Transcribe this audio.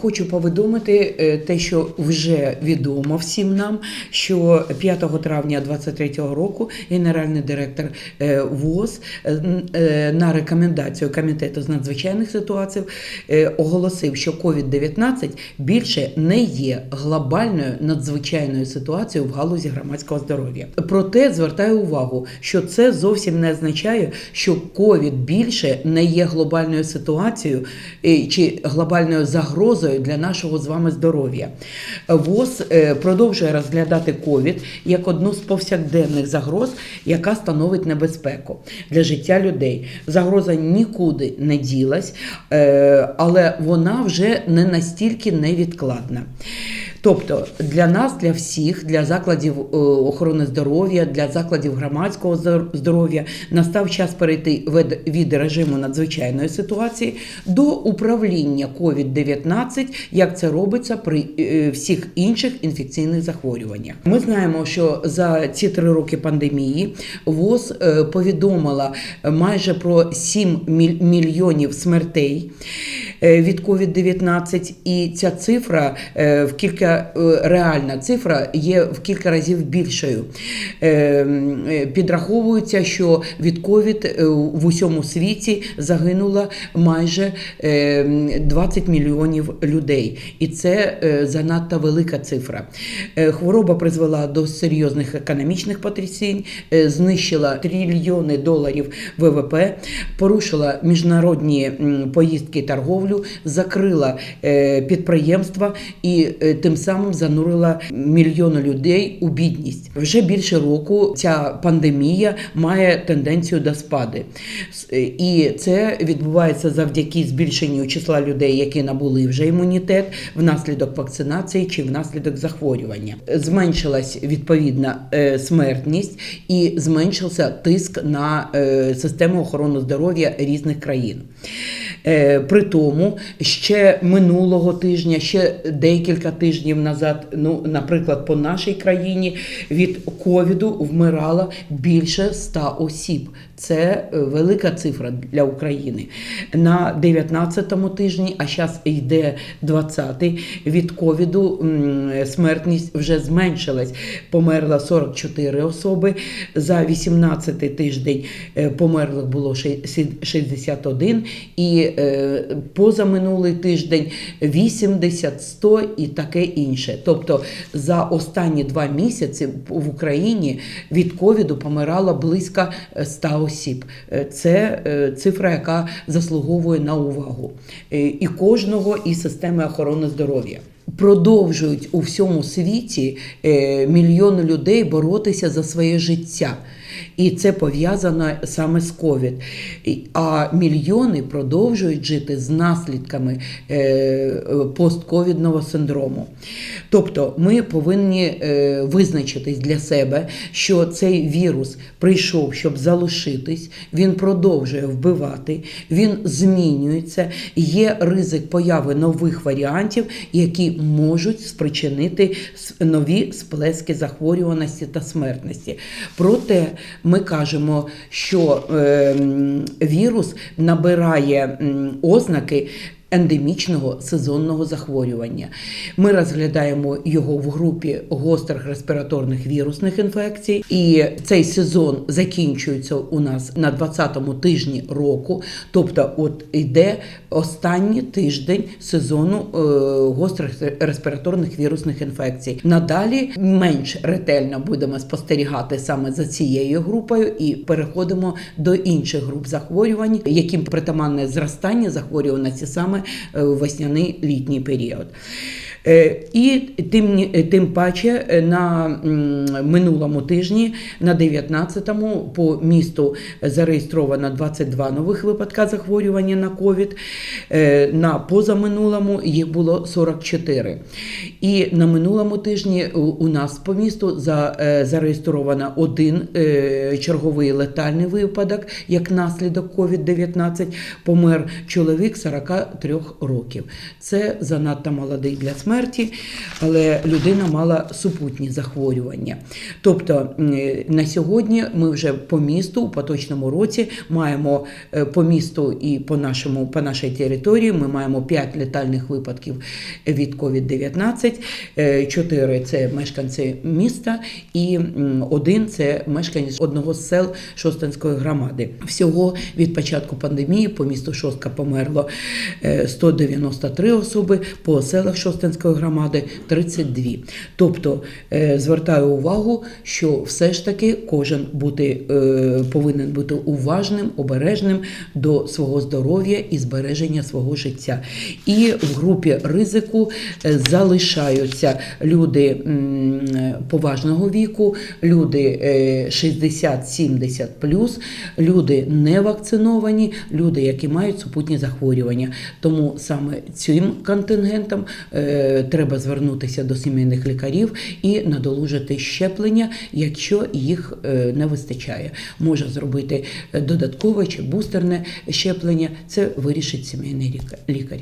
Хочу повідомити е, те, що вже відомо всім нам, що 5 травня 2023 року генеральний директор е, ВОЗ е, на рекомендацію комітету з надзвичайних ситуацій оголосив, що COVID-19 більше не є глобальною надзвичайною ситуацією в галузі громадського здоров'я. Проте звертаю увагу, що це зовсім не означає, що COVID більше не є глобальною ситуацією чи глобальною загрозою для нашого з вами здоров'я. ВОЗ е, продовжує розглядати ковід як одну з повсякденних загроз, яка становить небезпеку для життя людей. Загроза нікуди не ділась, е, але вона вже не настільки невідкладна. Тобто для нас, для всіх, для закладів е, охорони здоров'я, для закладів громадського здоров'я настав час перейти від, режиму надзвичайної ситуації до управління COVID-19, як це робиться при е, всіх інших інфекційних захворюваннях. Ми знаємо, що за ці три роки пандемії ВОЗ е, повідомила майже про 7 мільйонів смертей від COVID-19, і ця цифра в кілька е, реальна цифра є в кілька разів більшою. Е, е, Підраховується, що від е, в усьому світі загинуло майже е, 20 мільйонів людей, і це занадто велика цифра. Хвороба призвела до серйозних економічних потрясінь, знищила трильйони доларів ВВП, порушила міжнародні поїздки торговлю, закрила підприємства і тим самим занурила мільйони людей у бідність. Вже більше року ця пандемія має тенденцію до спади. Е, І це відбувається завдяки збільшенню числа людей, які набули вже імунітет внаслідок вакцинації чи внаслідок захворювання. Зменшилась відповідна е, смертність і зменшився тиск на е, систему охорони здоров'я різних країн. Е, При тому ще минулого тижня, ще декілька тижнів назад, ну, наприклад, по нашій країні від ковіду вмирало більше 100 осіб. Це е, велика цифра для України. На 19-му тижні, а зараз йде 20-й, від ковіду смертність вже зменшилась. Померло 44 особи. За 18-й тиждень е, померлих було ши- сі- 61 і е, позаминулий тиждень 80, 100 і таке інше. Тобто за останні два місяці в Україні від ковіду помирало близько е, 100 осіб. Е, Це е, цифра, яка заслуговує на увагу Е, і кожного, і системи охорони здоров'я. Продовжують у всьому світі е, мільйони людей боротися за своє життя. І це пов'язано саме з ковід. А мільйони продовжують жити з наслідками е, постковідного синдрому. Тобто ми повинні е, визначитись для себе, що цей вірус прийшов, щоб залишитись, він продовжує вбивати, він змінюється, є ризик появи нових варіантів, які можуть спричинити нові сплески захворюваності та смертності. Проте ми кажемо, що е, вірус набирає ознаки. Ендемічного сезонного захворювання. Ми розглядаємо його в групі гострих респіраторних вірусних інфекцій, і цей сезон закінчується у нас на 20-му тижні року. Тобто, от йде останній тиждень сезону е, гострих респіраторних вірусних інфекцій. Надалі менш ретельно будемо спостерігати саме за цією групою і переходимо до інших груп захворювань, яким притаманне зростання захворюваності саме е, весняний літній період. Е, І тим, е, тим паче е, на минулому тижні, на 19-му, по місту зареєстровано 22 нових випадка захворювання на ковід. На позаминулому їх було 44. І на минулому тижні у- нас по місту зареєстровано один черговий летальний випадок, як наслідок COVID-19. Помер чоловік 43 років. Це занадто молодий для смерті. Смерті, але людина мала супутні захворювання. Тобто на сьогодні ми вже по місту у поточному році маємо е, по місту і по нашому по нашій території. Ми маємо 5 летальних випадків від COVID-19, 4 – це мешканці міста, і один це мешканець одного з сел Шостинської громади. Всього від початку пандемії по місту Шостка померло е, 193 особи, по селах Шостинської громади 32. Тобто е, звертаю увагу, що все ж таки кожен бути е, повинен бути уважним, обережним до свого здоров'я і збереження свого життя. І в групі ризику е, залишаються люди поважного віку, люди е, 60-70 плюс, люди не вакциновані, люди, які мають супутні захворювання. Тому саме цим контингентом треба звернутися до сімейних лікарів і надолужити щеплення, якщо їх е, не вистачає. Може зробити додаткове чи бустерне щеплення. Це вирішить сімейний ліка- лікар.